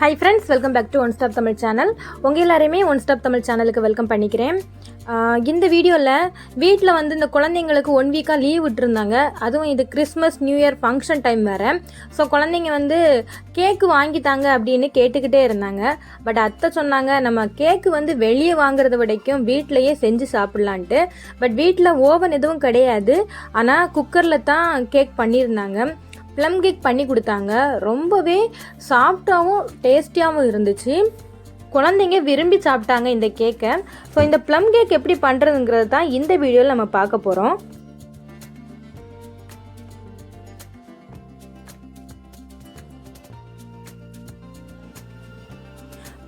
Hi friends welcome back to one stop Tamil channel உங்கள் எல்லாரையுமே one stop Tamil சேனலுக்கு welcome பண்ணிக்கிறேன். இந்த வீடியோவில் வீட்டில் வந்து இந்த குழந்தைங்களுக்கு ஒன் வீக்காக லீவ் விட்டுருந்தாங்க. அதுவும் இது Christmas new year function time வேறு. ஸோ குழந்தைங்க வந்து கேக்கு வாங்கித்தாங்க அப்படின்னு கேட்டுக்கிட்டே இருந்தாங்க. பட் அத்தை சொன்னாங்க நம்ம கேக்கு வந்து வெளியே வாங்குறத விடைக்கும் வீட்டிலையே செஞ்சு சாப்பிட்லான்ட்டு. பட் வீட்டில் ஓவன் எதுவும் கிடையாது. ஆனால் குக்கரில் தான் கேக் பண்ணியிருந்தாங்க. ப்ளம் கேக் பண்ணி கொடுத்தாங்க. ரொம்பவே சாஃப்டாகவும் டேஸ்டியாகவும் இருந்துச்சு. குழந்தைங்க விரும்பி சாப்பிட்டாங்க இந்த கேக்கை ஸோ இந்த ப்ளம் கேக் எப்படி பண்ணுறதுங்கிறது தான் இந்த வீடியோவில் நம்ம பார்க்க போகிறோம்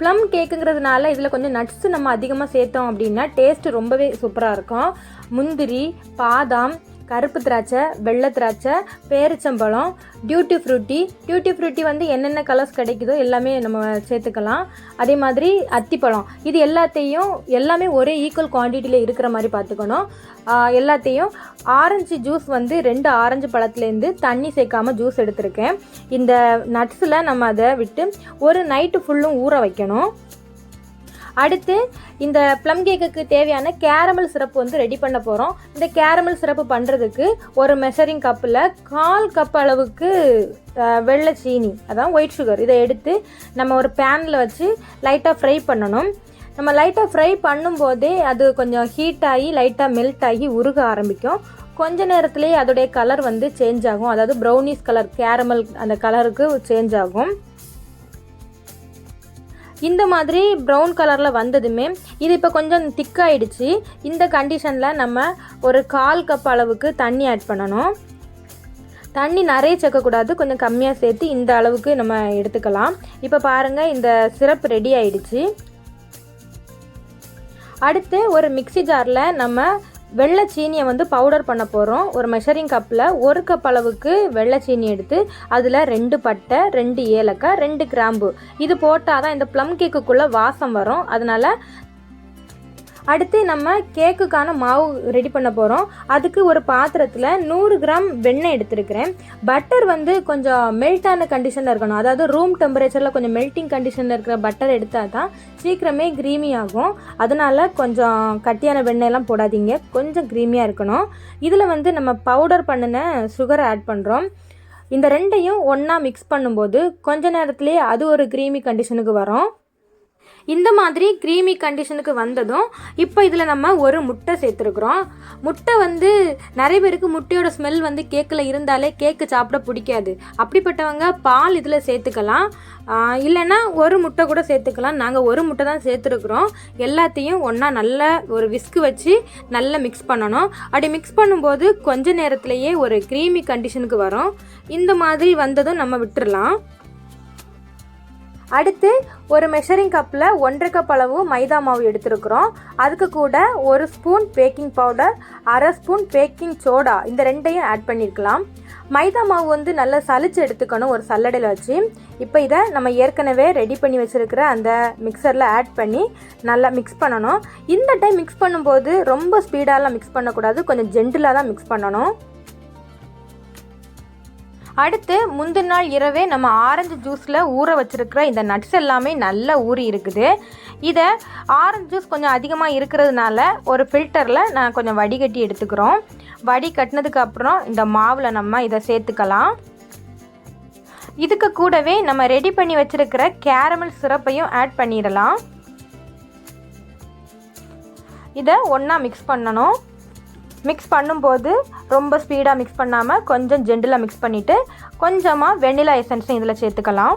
ப்ளம் கேக்குங்கிறதுனால இதில் கொஞ்சம் நட்ஸ் நம்ம அதிகமாக சேர்த்தோம் அப்படின்னா டேஸ்ட் ரொம்பவே சூப்பராக இருக்கும். முந்திரி பாதாம் கருப்பு திராட்சை வெள்ளை திராட்சை பேரிச்சம்பழம் டியூட்டி ஃப்ரூட்டி டியூட்டி ஃப்ரூட்டி வந்து என்னென்ன கலர்ஸ் கிடைக்குதோ எல்லாமே நம்ம சேர்த்துக்கலாம். அதே மாதிரி அத்திப்பழம். இது எல்லாத்தையும் எல்லாமே ஒரே ஈக்குவல் குவான்டிட்டியில் இருக்கிற மாதிரி பார்த்துக்கணும். எல்லாத்தையும் ஆரஞ்சு ஜூஸ் வந்து ரெண்டு ஆரஞ்சு பழத்துலேருந்து தண்ணி சேர்க்காமல் ஜூஸ் எடுத்திருக்கேன். இந்த நட்ஸில் நம்ம அதை விட்டு ஒரு நைட்டு ஃபுல்லும் ஊற வைக்கணும். அடுத்து இந்த ப்ளம் கேக்குக்கு தேவையான கேரமல் சிரப்பு வந்து ரெடி பண்ண போகிறோம் இந்த கேரமல் சிரப்பு பண்ணுறதுக்கு ஒரு மெஷரிங் கப்பில் கால் கப் அளவுக்கு வெள்ளை சீனி அதான் ஒயிட் சுகர் இதை எடுத்து நம்ம ஒரு பேனில் வச்சு லைட்டாக ஃப்ரை பண்ணணும். நம்ம லைட்டாக ஃப்ரை பண்ணும்போதே அது கொஞ்சம் ஹீட் ஆகி லைட்டாக மெல்ட் ஆகி உருக ஆரம்பிக்கும். கொஞ்ச நேரத்துலேயே அதோடைய கலர் வந்து சேஞ்ச் ஆகும். அதாவது ப்ரௌனிஷ் கலர் கேரமல் அந்த கலருக்கு சேஞ்ச் ஆகும். இந்த மாதிரி ப்ரௌன் கலரில் வந்ததுமே இது இப்போ கொஞ்சம் திக்காயிடுச்சு இந்த கண்டிஷனில் நம்ம ஒரு கால் கப் அளவுக்கு தண்ணி ஆட் பண்ணணும். தண்ணி நிறைய சேர்க்கக்கூடாது கொஞ்சம் கம்மியாக சேர்த்து இந்த அளவுக்கு நம்ம எடுத்துக்கலாம். இப்போ பாருங்கள் இந்த சிரப் ரெடி ஆயிடுச்சு. அடுத்து ஒரு மிக்ஸி ஜாரில் நம்ம வெள்ளை சீனியை வந்து பவுடர் பண்ண போகிறோம் ஒரு மெஷரிங் கப்பில் ஒரு கப் அளவுக்கு வெள்ளை சீனி எடுத்து அதில் ரெண்டு பட்டை ரெண்டு ஏலக்காய் ரெண்டு கிராம்பு. இது போட்டால் தான் இந்த ப்ளம் கேக்குக்குள்ளே வாசம் வரும். அதனால் அடுத்து நம்ம கேக்குக்கான மாவு ரெடி பண்ண போகிறோம் அதுக்கு ஒரு பாத்திரத்தில் நூறு கிராம் வெண்ணெய் எடுத்திருக்கிறேன். பட்டர் வந்து கொஞ்சம் மெல்ட்டான கண்டிஷனில் இருக்கணும். அதாவது ரூம் டெம்பரேச்சரில் கொஞ்சம் மெல்ட்டிங் கண்டிஷனில் இருக்கிற பட்டர் எடுத்தால் தான் சீக்கிரமே க்ரீமி ஆகும். அதனால் கொஞ்சம் கட்டியான வெண்ணெய்லாம் போடாதீங்க. கொஞ்சம் க்ரீமியாக இருக்கணும். இதில் வந்து நம்ம பவுடர் பண்ணின சுகரை ஆட் பண்ணுறோம் இந்த ரெண்டையும் ஒன்றா மிக்ஸ் பண்ணும்போது கொஞ்ச நேரத்துலேயே அது ஒரு க்ரீமி கண்டிஷனுக்கு வரும். இந்த மாதிரி க்ரீமி கண்டிஷனுக்கு வந்ததும் இப்போ இதில் நம்ம ஒரு முட்டை சேர்த்துருக்குறோம். முட்டை வந்து நிறைய பேருக்கு முட்டையோட ஸ்மெல் வந்து கேக்கில் இருந்தாலே கேக்கு சாப்பிட பிடிக்காது. அப்படிப்பட்டவங்க பால் இதில் சேர்த்துக்கலாம். இல்லைன்னா ஒரு முட்டை கூட சேர்த்துக்கலாம். நாங்கள் ஒரு முட்டை தான் சேர்த்துருக்குறோம். எல்லாத்தையும் ஒன்றா நல்ல ஒரு விஸ்கு வச்சு நல்லா மிக்ஸ் பண்ணணும். அப்படி மிக்ஸ் பண்ணும்போது கொஞ்ச நேரத்திலேயே ஒரு க்ரீமி கண்டிஷனுக்கு வரும். இந்த மாதிரி வந்ததும் நம்ம விட்டுடலாம் அடுத்து ஒரு மெஷரிங் கப்பில் ஒன்றரை கப் அளவு மைதா மாவு எடுத்துருக்குறோம். அதுக்கு கூட ஒரு ஸ்பூன் பேக்கிங் பவுடர் அரை ஸ்பூன் பேக்கிங் சோடா இந்த ரெண்டையும் ஆட் பண்ணியிருக்கலாம் மைதா மாவு வந்து நல்லா சலிச்சு எடுத்துக்கணும் ஒரு சல்லடையில் வச்சு. இப்போ இதை நம்ம ஏற்கனவே ரெடி பண்ணி வச்சுருக்கிற அந்த மிக்சரில் ஆட் பண்ணி நல்லா மிக்ஸ் பண்ணணும். இந்த டைம் மிக்ஸ் பண்ணும்போது ரொம்ப ஸ்பீடாலாம் மிக்ஸ் பண்ணக்கூடாது. கொஞ்சம் ஜென்டிலாக தான் மிக்ஸ் பண்ணணும். அடுத்து முந்தின நாள் இரவே நம்ம ஆரஞ்சு ஜூஸில் ஊற வச்சிருக்கிற இந்த நட்ஸ் எல்லாமே நல்லா ஊறி இருக்குது. இதை ஆரஞ்சு ஜூஸ் கொஞ்சம் அதிகமாக இருக்கிறதுனால ஒரு ஃபில்டரில் நான் கொஞ்சம் வடிகட்டி எடுத்துக்கிறோம். வடி கட்டினதுக்கப்புறம் இந்த மாவில் நம்ம இதை சேர்த்துக்கலாம். இதுக்கு கூடவே நம்ம ரெடி பண்ணி வச்சுருக்கிற கேரமல் சிரப்பையும் ஆட் பண்ணிடலாம். இதை ஒன்றா மிக்ஸ் பண்ணணும். மிக்ஸ் பண்ணும்போது ரொம்ப ஸ்பீடாக மிக்ஸ் பண்ணாமல் கொஞ்சம் ஜென்டிலாக மிக்ஸ் பண்ணிவிட்டு கொஞ்சமாக வெண்ணிலா எசன்ஸும் இதில் சேர்த்துக்கலாம்.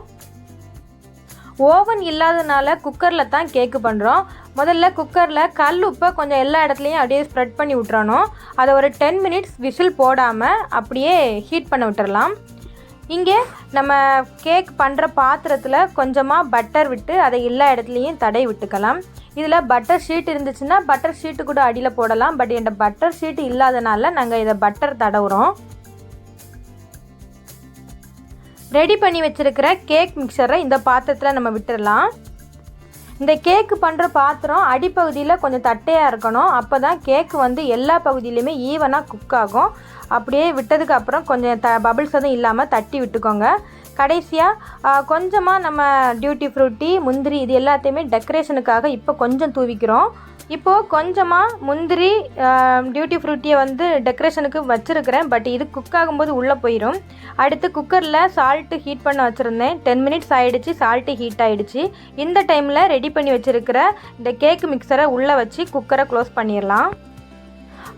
ஓவன் இல்லாதனால குக்கரில் தான் கேக்கு பண்ணுறோம் முதல்ல குக்கரில் கல் உப்பை கொஞ்சம் எல்லா இடத்துலையும் அப்படியே ஸ்ப்ரெட் பண்ணி விட்டுறணும். அதை ஒரு டென் மினிட்ஸ் விசில் போடாமல் அப்படியே ஹீட் பண்ண விட்டுறலாம். இங்கே நம்ம கேக் பண்ணுற பாத்திரத்தில் கொஞ்சமாக பட்டர் விட்டு அதை எல்லா இடத்துலையும் தடை விட்டுக்கலாம். இதில் பட்டர் ஷீட் இருந்துச்சுன்னா பட்டர் ஷீட்டு கூட அடியில் போடலாம். பட் என்கிட்ட பட்டர் ஷீட் இல்லாதனால நாங்கள் இதை பட்டர் தடவுறோம். ரெடி பண்ணி வச்சுருக்கிற கேக் மிக்சரை இந்த பாத்திரத்தில் நம்ம விட்டுடலாம் இந்த கேக்கு பண்ணுற பாத்திரம் அடிப்பகுதியில் கொஞ்சம் தட்டையாக இருக்கணும். அப்போ தான் கேக்கு வந்து எல்லா பகுதியிலையுமே ஈவனாக குக் ஆகும். அப்படியே விட்டதுக்கு அப்புறம் கொஞ்சம் த பபிள்ஸ் எதுவும் இல்லாமல் தட்டி விட்டுக்கோங்க. கடைசியாக கொஞ்சமாக நம்ம டியூட்டி ஃப்ரூட்டி முந்திரி இது எல்லாத்தையுமே டெக்கரேஷனுக்காக இப்போ கொஞ்சம் தூவிக்கிறோம். இப்போது கொஞ்சமாக முந்திரி டியூட்டி ஃப்ரூட்டியை வந்து டெக்கரேஷனுக்கு வச்சுருக்கிறேன். பட் இது குக் ஆகும்போது உள்ளே போயிடும் அடுத்து குக்கரில் சால்ட்டு ஹீட் பண்ண வச்சுருந்தேன். டென் மினிட்ஸ் ஆகிடுச்சு சால்ட்டு ஹீட் ஆகிடுச்சு இந்த டைமில் ரெடி பண்ணி வச்சுருக்கிற இந்த கேக் மிக்சரை உள்ளே வச்சு குக்கரை க்ளோஸ் பண்ணிடலாம்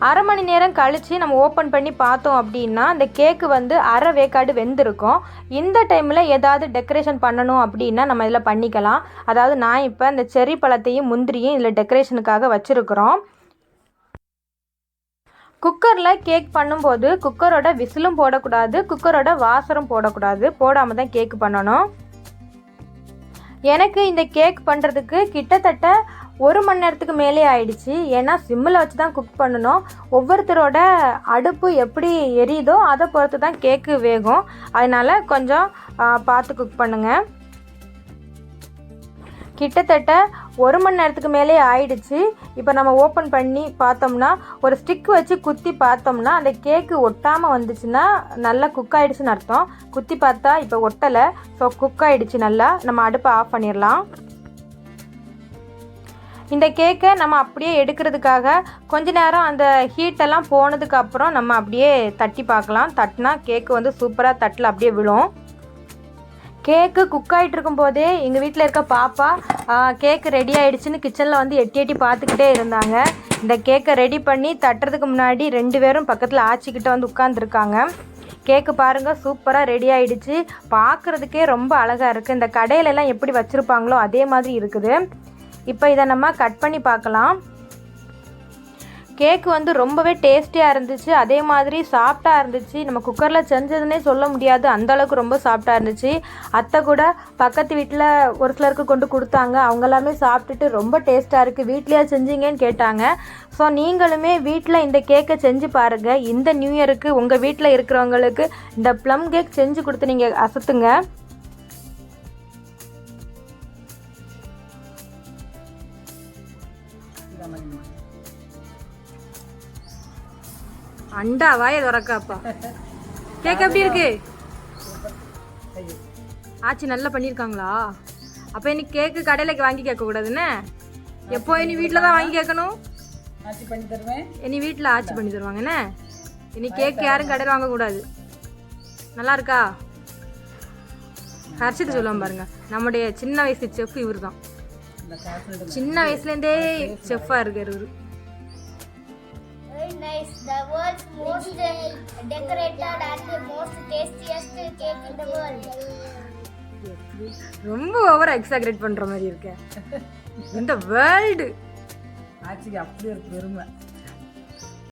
அரை மணி நேரம் கழித்து நம்ம ஓப்பன் பண்ணி பார்த்தோம் அப்படின்னா அந்த கேக்கு வந்து அரை வேக்காடு வெந்திருக்கும். இந்த டைமில் ஏதாவது டெக்கரேஷன் பண்ணணும் அப்படின்னா நம்ம இதில் பண்ணிக்கலாம். அதாவது நான் இப்போ இந்த செரி பழத்தையும் முந்திரியும் இதில் டெக்கரேஷனுக்காக வச்சுருக்குறோம். குக்கரில் கேக் பண்ணும்போது குக்கரோட விசிலும் போடக்கூடாது குக்கரோட வாசரும் போடக்கூடாது. போடாமல் தான் கேக் பண்ணணும். எனக்கு இந்த கேக் பண்ணுறதுக்கு கிட்டத்தட்ட ஒரு மணி நேரத்துக்கு மேலே ஆயிடுச்சு. ஏன்னா சிம்மில் வச்சு தான் குக் பண்ணணும். ஒவ்வொருத்தரோட அடுப்பு எப்படி எரியுதோ அதை பொறுத்து தான் கேக்கு வேகும். அதனால் கொஞ்சம் பார்த்து குக் பண்ணுங்கள் கிட்டத்தட்ட ஒரு மணி நேரத்துக்கு மேலே ஆயிடுச்சு. இப்போ நம்ம ஓப்பன் பண்ணி பார்த்தோம்னா ஒரு ஸ்டிக் வச்சு குத்தி பார்த்தோம்னா அந்த கேக்கு ஒட்டாமல் வந்துச்சுன்னா நல்லா குக் ஆகிடுச்சுன்னு அர்த்தம். குத்தி பார்த்தா இப்போ ஒட்டலை. ஸோ குக் ஆகிடுச்சு நல்லா. நம்ம அடுப்பை ஆஃப் பண்ணிடலாம். இந்த கேக்கை நம்ம அப்படியே எடுக்கிறதுக்காக கொஞ்ச நேரம் அந்த ஹீட்டெல்லாம் போனதுக்கப்புறம் நம்ம அப்படியே தட்டி பார்க்கலாம். தட்டினா கேக்கு வந்து சூப்பராக தட்டில் அப்படியே விழும். கேக்கு குக் ஆகிட்டு இருக்கும்போதே எங்கள் வீட்டில் இருக்க பாப்பா கேக்கு ரெடி ஆகிடுச்சின்னு கிச்சனில் வந்து எட்டி எட்டி பார்த்துக்கிட்டே இருந்தாங்க. இந்த கேக்கை ரெடி பண்ணி தட்டுறதுக்கு முன்னாடி ரெண்டு பேரும் பக்கத்தில் ஆச்சிக்கிட்ட வந்து உட்காந்துருக்காங்க கேக்கு பாருங்கள் சூப்பராக ரெடி ஆகிடுச்சி பார்க்குறதுக்கே ரொம்ப அழகாக இருக்குது இந்த கடையிலெல்லாம் எப்படி வச்சுருப்பாங்களோ அதே மாதிரி இருக்குது. இப்போ இதை நம்ம கட் பண்ணி பார்க்கலாம் கேக் வந்து ரொம்பவே டேஸ்டியாக இருந்துச்சு. அதே மாதிரி சாஃப்டாக இருந்துச்சு. நம்ம குக்கரில் செஞ்சதுன்னே சொல்ல முடியாது. அந்தளவுக்கு ரொம்ப சாஃப்டாக இருந்துச்சு. அத்தை கூட பக்கத்து வீட்டில் ஒரு சிலருக்கு கொண்டு கொடுத்தாங்க. அவங்க எல்லாமே சாப்பிட்டுட்டு ரொம்ப டேஸ்ட்டாக இருக்குது வீட்லேயே செஞ்சீங்கன்னு கேட்டாங்க. ஸோ நீங்களுமே வீட்டில் இந்த கேக்கை செஞ்சு பாருங்கள் இந்த நியூ இயருக்கு உங்கள் வீட்டில் இருக்கிறவங்களுக்கு இந்த ப்ளம் கேக் செஞ்சு கொடுத்து நீங்கள் அசத்துங்க. அண்டா வாய துறக்காப்பா கேக் எப்படி இருக்கு? ஆச்சி நல்லா பண்ணியிருக்காங்களா அப்போ இனி கேக்கு கடையில் வாங்கி கேட்க கூடாதுன்னு எப்போ இனி வீட்டில் தான் வாங்கி கேட்கணும்? பண்ணி தருவேன். இனி வீட்டில் ஆச்சி பண்ணி தருவாங்கண்ணே இனி கேக் யாரும் கடையில் வாங்கக்கூடாது நல்லா இருக்கா? ஹர்ஷித் சொல்லுவான் பாருங்க. நம்முடைய சின்ன வயசு செஃப் இவர் தான். சின்ன வயசுலேருந்தே செஃப்பாக இருக்கார் இவர். Nice. The world's most decorated and the most tastiest cake in the world. ரொம்ப ஓவர் எக்ஸாக்ரேட் பண்ணுற மாதிரி இருக்க இந்த வேர்ல்டு ஆட்சிக்கு அப்படி ஒரு பெருமை